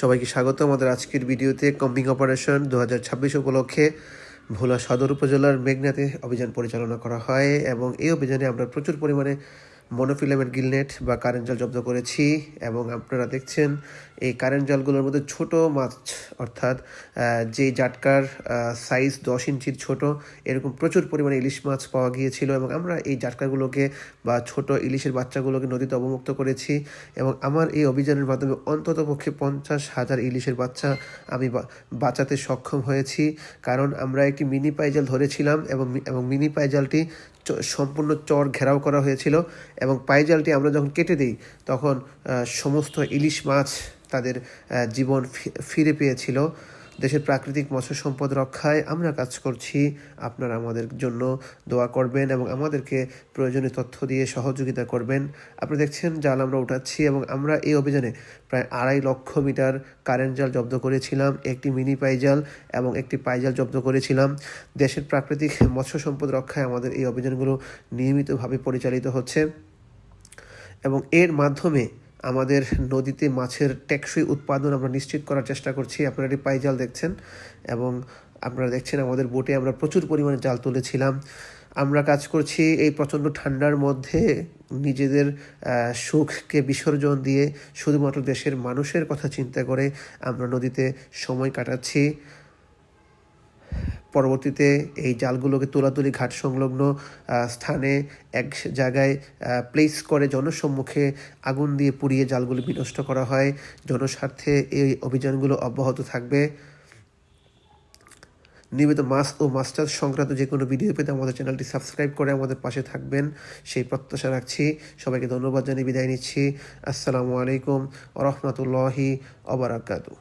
সবাইকে স্বাগত। আমাদের আজকের ভিডিওতে কম্বিং অপারেশন দু হাজার ছাব্বিশ উপলক্ষে ভোলা সদর উপজেলার মেঘনাতে অভিযান পরিচালনা করা হয় এবং এই অভিযানে আমরা প্রচুর পরিমাণে মনোফিলামেন্ট গিলনেট বা কারেন্ট জল জব্দ করেছি এবং আপনারা দেখছেন এই কারেন্ট জলগুলোর মধ্যে ছোট মাছ অর্থাৎ যে জাটকার সাইজ দশ ইঞ্চির ছোট, এরকম প্রচুর পরিমাণে ইলিশ মাছ পাওয়া গিয়েছিল এবং আমরা এই জাটকাগুলোকে বা ছোট ইলিশের বাচ্চাগুলোকে নদীতে অবমুক্ত করেছি এবং আমার এই অভিযানের মাধ্যমে অন্তত পক্ষে পঞ্চাশ হাজার ইলিশের বাচ্চা আমি বাঁচাতে সক্ষম হয়েছি। কারণ আমরা একটি মিনি পাইজাল ধরেছিলাম এবং এবং মিনি পাইজালটি সম্পূর্ণ চর ঘেরাও করা হয়েছিল এবং পাইজালটি আমরা যখন কেটে দিই, তখন সমস্ত ইলিশ মাছ তাদের জীবন ফিরে পেয়েছিল। দেশের প্রাকৃতিক মৎস্য সম্পদ রক্ষায় আমরা কাজ করছি। আপনারা আমাদের জন্য দোয়া করবেন এবং আমাদেরকে প্রয়োজনীয় তথ্য দিয়ে সহযোগিতা করবেন। আপনি দেখছেন জাল আমরা উঠাচ্ছি এবং আমরা এই অভিযানে প্রায় আড়াই লক্ষ মিটার কারেন্ট জাল জব্দ করেছিলাম, একটি মিনি পাইজাল এবং একটি পাইজাল জব্দ করেছিলাম। দেশের প্রাকৃতিক মৎস্য সম্পদ রক্ষায় আমাদের এই অভিযানগুলো নিয়মিতভাবে পরিচালিত হচ্ছে এবং এর মাধ্যমে আমাদের নদীতে মাছের টেকসই উৎপাদন আমরা নিশ্চিত করার চেষ্টা করছি। আপনারা এটি পাইজাল দেখছেন এবং আপনারা দেখছেন আমাদের বোটে আমরা প্রচুর পরিমাণে জাল তুলেছিলাম। আমরা কাজ করছি এই প্রচণ্ড ঠান্ডার মধ্যে নিজেদের সুখকে বিসর্জন দিয়ে শুধুমাত্র দেশের মানুষের কথা চিন্তা করে আমরা নদীতে সময় কাটাচ্ছি। পরবর্তীতে এই জালগুলোকে তোলাতুলি ঘাট সংলগ্ন স্থানে এক জায়গায় প্লেস করে জনসম্মুখে আগুন দিয়ে পুড়িয়ে জালগুলো বিনষ্ট করা হয়। জনস্বার্থে এই অভিযানগুলো অব্যাহত থাকবে। নিয়মিত মাছ ও মাস্টার সংক্রান্ত যে কোনো ভিডিও পেতে আমাদের চ্যানেলটি সাবস্ক্রাইব করে আমাদের পাশে থাকবেন। সেই প্রত্যাশা রাখছি। সবাইকে ধন্যবাদ জানিয়ে বিদায় নিচ্ছি। আসসালামু আলাইকুম রহমতুল্লাহি অবরাকাতু